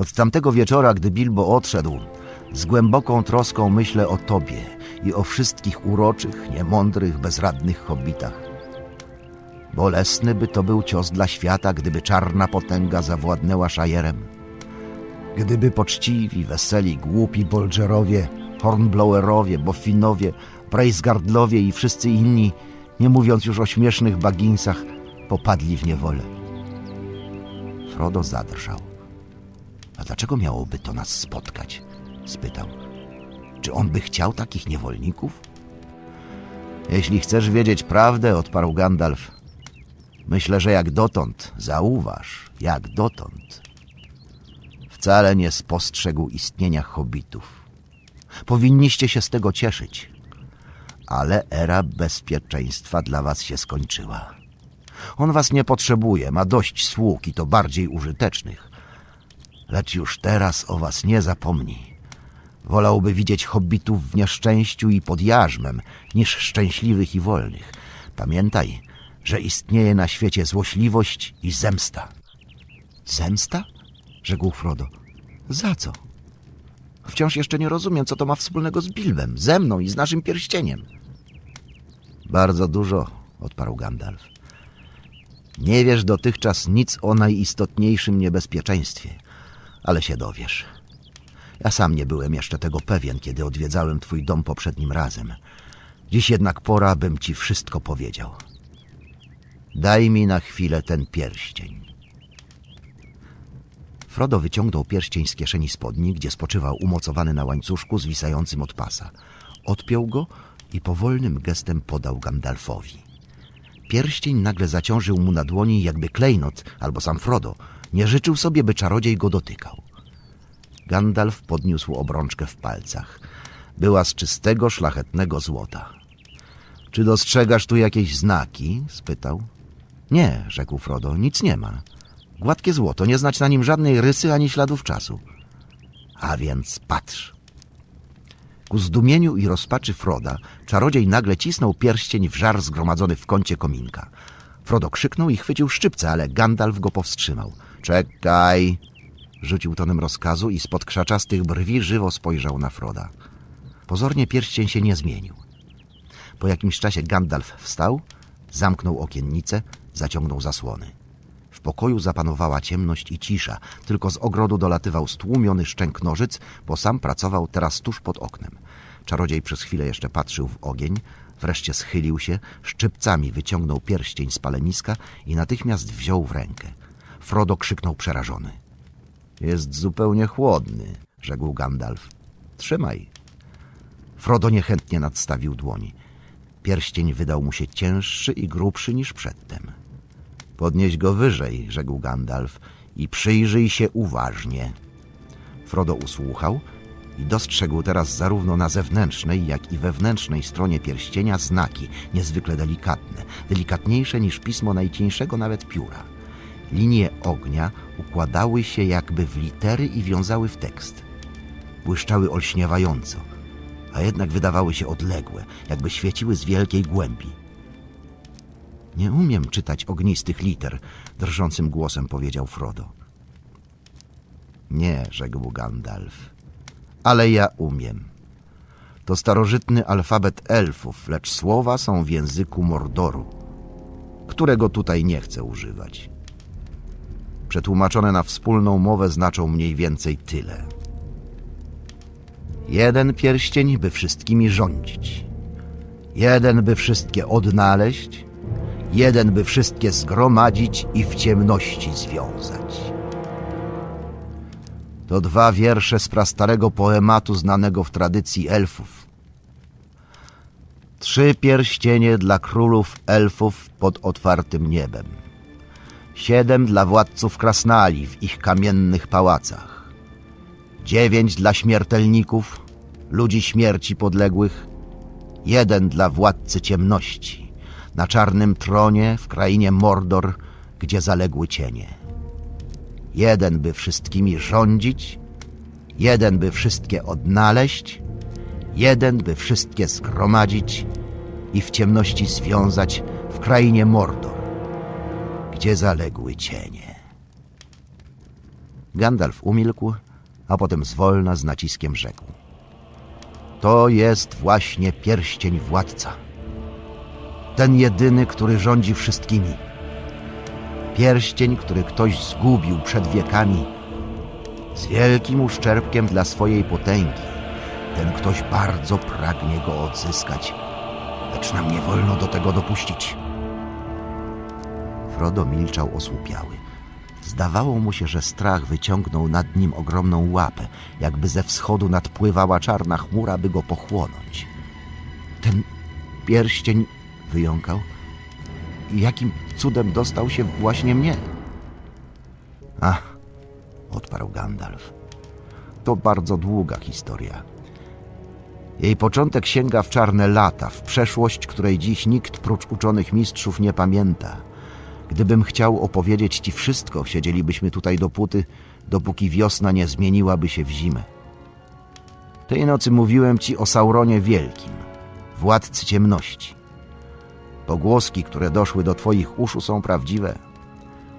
Od tamtego wieczora, gdy Bilbo odszedł, z głęboką troską myślę o tobie i o wszystkich uroczych, niemądrych, bezradnych hobbitach. Bolesny by to był cios dla świata, gdyby czarna potęga zawładnęła Szajerem. Gdyby poczciwi, weseli, głupi Bolgerowie, Hornblowerowie, Boffinowie, Braceguardlowie i wszyscy inni, nie mówiąc już o śmiesznych baginsach, popadli w niewolę. Frodo zadrżał. A dlaczego miałoby to nas spotkać? spytał. Czy on by chciał takich niewolników? Jeśli chcesz wiedzieć prawdę, odparł Gandalf, myślę, że jak dotąd, zauważ, jak dotąd, wcale nie spostrzegł istnienia hobbitów. Powinniście się z tego cieszyć, ale era bezpieczeństwa dla was się skończyła. On was nie potrzebuje, ma dość sług i to bardziej użytecznych. Lecz już teraz o was nie zapomni. Wolałby widzieć hobbitów w nieszczęściu i pod jarzmem, niż szczęśliwych i wolnych. Pamiętaj, że istnieje na świecie złośliwość i zemsta. Zemsta? rzekł Frodo. Za co? Wciąż jeszcze nie rozumiem, co to ma wspólnego z Bilbem, ze mną i z naszym pierścieniem. Bardzo dużo, odparł Gandalf. Nie wiesz dotychczas nic o najistotniejszym niebezpieczeństwie, ale się dowiesz. Ja sam nie byłem jeszcze tego pewien, kiedy odwiedzałem twój dom poprzednim razem. Dziś jednak pora, bym ci wszystko powiedział. Daj mi na chwilę ten pierścień. Frodo wyciągnął pierścień z kieszeni spodni, gdzie spoczywał umocowany na łańcuszku zwisającym od pasa. Odpiął go i powolnym gestem podał Gandalfowi. Pierścień nagle zaciążył mu na dłoni jakby klejnot, albo sam Frodo. Nie życzył sobie, by czarodziej go dotykał. Gandalf podniósł obrączkę w palcach. Była z czystego, szlachetnego złota. Czy dostrzegasz tu jakieś znaki? spytał. Nie, rzekł Frodo, nic nie ma. Gładkie złoto, nie znać na nim żadnej rysy ani śladów czasu. A więc patrz. Ku zdumieniu i rozpaczy Froda, czarodziej nagle cisnął pierścień w żar zgromadzony w kącie kominka. Frodo krzyknął i chwycił szczypce, ale Gandalf go powstrzymał. Czekaj! Rzucił tonem rozkazu i spod krzaczastych brwi żywo spojrzał na Froda. Pozornie pierścień się nie zmienił. Po jakimś czasie Gandalf wstał, zamknął okiennicę, zaciągnął zasłony. W pokoju zapanowała ciemność i cisza, tylko z ogrodu dolatywał stłumiony szczęk nożyc, bo sam pracował teraz tuż pod oknem. Czarodziej przez chwilę jeszcze patrzył w ogień, wreszcie schylił się, szczypcami wyciągnął pierścień z paleniska i natychmiast wziął w rękę. Frodo krzyknął przerażony. Jest zupełnie chłodny, rzekł Gandalf. Trzymaj. Frodo niechętnie nadstawił dłoń. Pierścień wydał mu się cięższy i grubszy niż przedtem. Podnieś go wyżej, rzekł Gandalf, i przyjrzyj się uważnie. Frodo usłuchał i dostrzegł teraz zarówno na zewnętrznej, jak i wewnętrznej stronie pierścienia znaki, niezwykle delikatne, delikatniejsze niż pismo najcieńszego nawet pióra. Linie ognia układały się jakby w litery i wiązały w tekst. Błyszczały olśniewająco, a jednak wydawały się odległe, jakby świeciły z wielkiej głębi. Nie umiem czytać ognistych liter, drżącym głosem powiedział Frodo. Nie, rzekł Gandalf, ale ja umiem. To starożytny alfabet elfów, lecz słowa są w języku Mordoru, którego tutaj nie chcę używać. Przetłumaczone na wspólną mowę znaczą mniej więcej tyle. Jeden pierścień, by wszystkimi rządzić. Jeden, by wszystkie odnaleźć, jeden by wszystkie zgromadzić i w ciemności związać. To dwa wiersze z prastarego poematu znanego w tradycji elfów. Trzy pierścienie dla królów elfów pod otwartym niebem. Siedem dla władców krasnali w ich kamiennych pałacach. Dziewięć dla śmiertelników, ludzi śmierci podległych. Jeden dla władcy ciemności na czarnym tronie w krainie Mordor, gdzie zaległy cienie. Jeden by wszystkimi rządzić, jeden by wszystkie odnaleźć, jeden by wszystkie zgromadzić i w ciemności związać w krainie Mordor, gdzie zaległy cienie. Gandalf umilkł, a potem zwolna z naciskiem rzekł. To jest właśnie pierścień władca. Ten jedyny, który rządzi wszystkimi. Pierścień, który ktoś zgubił przed wiekami, z wielkim uszczerbkiem dla swojej potęgi. Ten ktoś bardzo pragnie go odzyskać, lecz nam nie wolno do tego dopuścić. Frodo milczał osłupiały. Zdawało mu się, że strach wyciągnął nad nim ogromną łapę, jakby ze wschodu nadpływała czarna chmura, by go pochłonąć. Ten pierścień wyjąkał. Jakim cudem dostał się właśnie mnie? Ach, odparł Gandalf. To bardzo długa historia. Jej początek sięga w czarne lata, w przeszłość, której dziś nikt prócz uczonych mistrzów nie pamięta. Gdybym chciał opowiedzieć ci wszystko, siedzielibyśmy tutaj dopóty, dopóki wiosna nie zmieniłaby się w zimę. Tej nocy mówiłem ci o Sauronie Wielkim, władcy ciemności. Pogłoski, które doszły do twoich uszu są prawdziwe.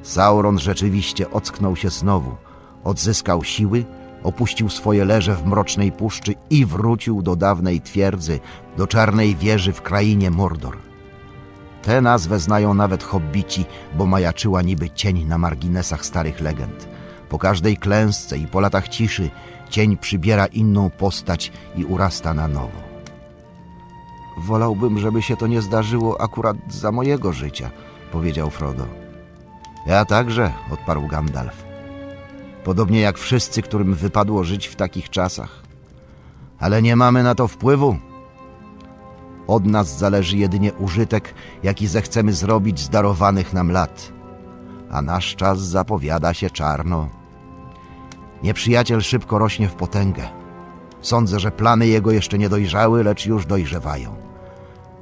Sauron rzeczywiście ocknął się znowu, odzyskał siły, opuścił swoje leże w mrocznej puszczy i wrócił do dawnej twierdzy, do czarnej wieży w krainie Mordor. Tę nazwę znają nawet hobbici, bo majaczyła niby cień na marginesach starych legend. Po każdej klęsce i po latach ciszy cień przybiera inną postać i urasta na nowo. Wolałbym, żeby się to nie zdarzyło akurat za mojego życia, powiedział Frodo. Ja także, odparł Gandalf. Podobnie jak wszyscy, którym wypadło żyć w takich czasach. Ale nie mamy na to wpływu. Od nas zależy jedynie użytek, jaki zechcemy zrobić z darowanych nam lat. A nasz czas zapowiada się czarno. Nieprzyjaciel szybko rośnie w potęgę. Sądzę, że plany jego jeszcze nie dojrzały, lecz już dojrzewają.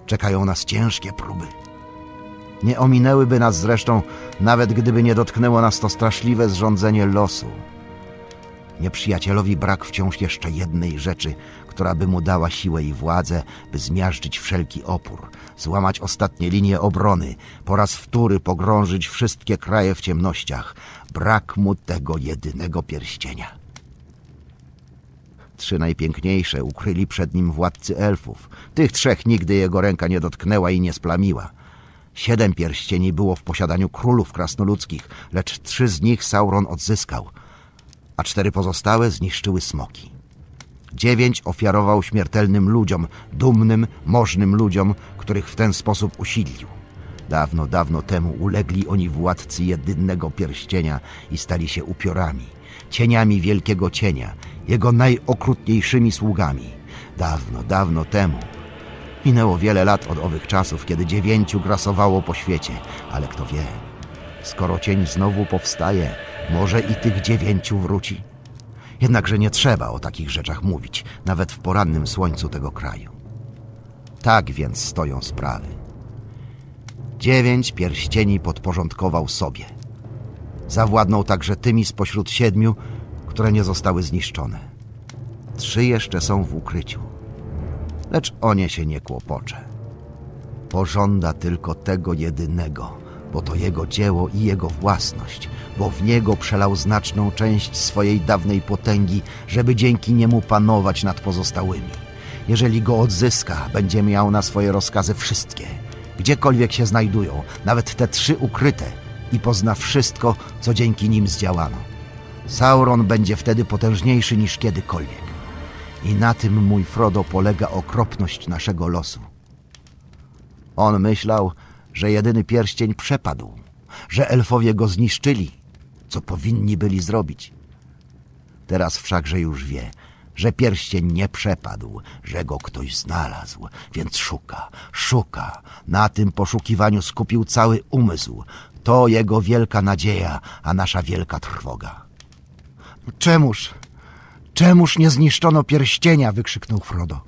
Czekają nas ciężkie próby. Nie ominęłyby nas zresztą, nawet gdyby nie dotknęło nas to straszliwe zrządzenie losu. Nieprzyjacielowi brak wciąż jeszcze jednej rzeczy, która by mu dała siłę i władzę, by zmiażdżyć wszelki opór, złamać ostatnie linie obrony, po raz wtóry pogrążyć wszystkie kraje w ciemnościach. Brak mu tego jedynego pierścienia. Trzy najpiękniejsze ukryli przed nim władcy elfów. Tych trzech nigdy jego ręka nie dotknęła i nie splamiła. Siedem pierścieni było w posiadaniu królów krasnoludzkich, lecz trzy z nich Sauron odzyskał, a cztery pozostałe zniszczyły smoki. Dziewięć ofiarował śmiertelnym ludziom, dumnym, możnym ludziom, których w ten sposób usilił. Dawno, dawno temu ulegli oni władcy jedynego pierścienia i stali się upiorami, cieniami wielkiego cienia, jego najokrutniejszymi sługami. Dawno, dawno temu. Minęło wiele lat od owych czasów, kiedy dziewięciu grasowało po świecie, ale kto wie, skoro cień znowu powstaje, może i tych dziewięciu wróci. Jednakże nie trzeba o takich rzeczach mówić, nawet w porannym słońcu tego kraju. Tak więc stoją sprawy. Dziewięć pierścieni podporządkował sobie. Zawładnął także tymi spośród siedmiu, które nie zostały zniszczone. Trzy jeszcze są w ukryciu, lecz o nie się nie kłopocze. Pożąda tylko tego jedynego, bo to jego dzieło i jego własność, bo w niego przelał znaczną część swojej dawnej potęgi, żeby dzięki niemu panować nad pozostałymi. Jeżeli go odzyska, będzie miał na swoje rozkazy wszystkie, gdziekolwiek się znajdują, nawet te trzy ukryte, i pozna wszystko, co dzięki nim zdziałano. Sauron będzie wtedy potężniejszy niż kiedykolwiek. I na tym, mój Frodo, polega okropność naszego losu. On myślał, że jedyny pierścień przepadł, że elfowie go zniszczyli, co powinni byli zrobić. Teraz wszakże już wie, że pierścień nie przepadł, że go ktoś znalazł, więc szuka, szuka. Na tym poszukiwaniu skupił cały umysł. To jego wielka nadzieja, a nasza wielka trwoga. Czemuż, czemuż nie zniszczono pierścienia? wykrzyknął Frodo.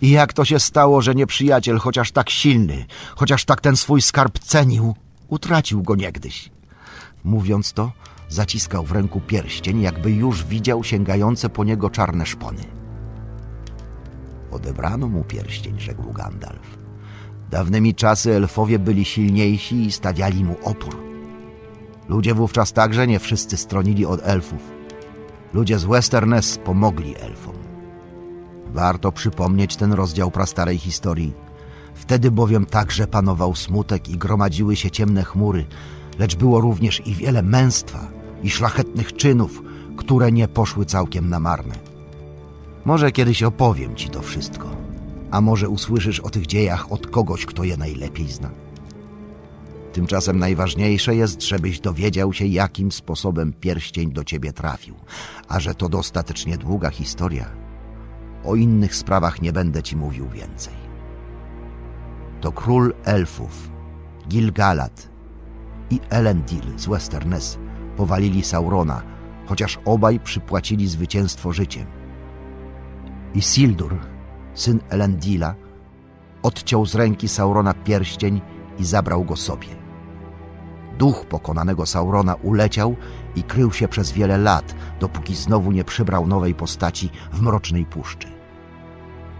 I jak to się stało, że nieprzyjaciel, chociaż tak silny, chociaż tak ten swój skarb cenił, utracił go niegdyś? Mówiąc to, zaciskał w ręku pierścień, jakby już widział sięgające po niego czarne szpony. Odebrano mu pierścień, rzekł Gandalf. Dawnymi czasy elfowie byli silniejsi i stawiali mu opór. Ludzie wówczas także nie wszyscy stronili od elfów. Ludzie z Westerness pomogli elfom. Warto przypomnieć ten rozdział prastarej historii. Wtedy bowiem także panował smutek i gromadziły się ciemne chmury, lecz było również i wiele męstwa i szlachetnych czynów, które nie poszły całkiem na marne. Może kiedyś opowiem ci to wszystko, a może usłyszysz o tych dziejach od kogoś, kto je najlepiej zna. Tymczasem najważniejsze jest, żebyś dowiedział się, jakim sposobem pierścień do ciebie trafił, a że to dostatecznie długa historia. O innych sprawach nie będę ci mówił więcej. To król elfów, Gilgalad i Elendil z Westerness powalili Saurona, chociaż obaj przypłacili zwycięstwo życiem. I Sildur, syn Elendila, odciął z ręki Saurona pierścień i zabrał go sobie. Duch pokonanego Saurona uleciał i krył się przez wiele lat, dopóki znowu nie przybrał nowej postaci w mrocznej puszczy.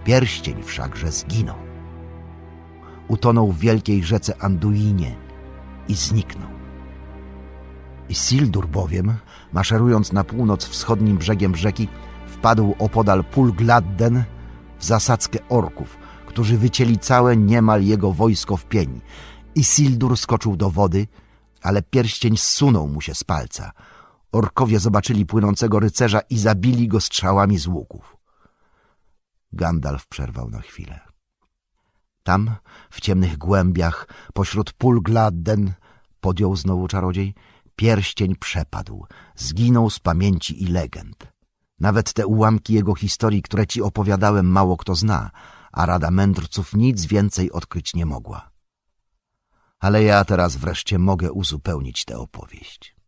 Pierścień wszakże zginął. Utonął w wielkiej rzece Anduinie i zniknął. Isildur bowiem, maszerując na północ wschodnim brzegiem rzeki, wpadł opodal pól Gladden w zasadzkę orków, którzy wycięli całe niemal jego wojsko w pień. Isildur skoczył do wody, ale pierścień zsunął mu się z palca. Orkowie zobaczyli płynącego rycerza i zabili go strzałami z łuków. Gandalf przerwał na chwilę. Tam, w ciemnych głębiach, pośród pól Gladden, podjął znowu czarodziej, pierścień przepadł, zginął z pamięci i legend. Nawet te ułamki jego historii, które ci opowiadałem, mało kto zna, a Rada Mędrców nic więcej odkryć nie mogła. Ale ja teraz wreszcie mogę uzupełnić tę opowieść.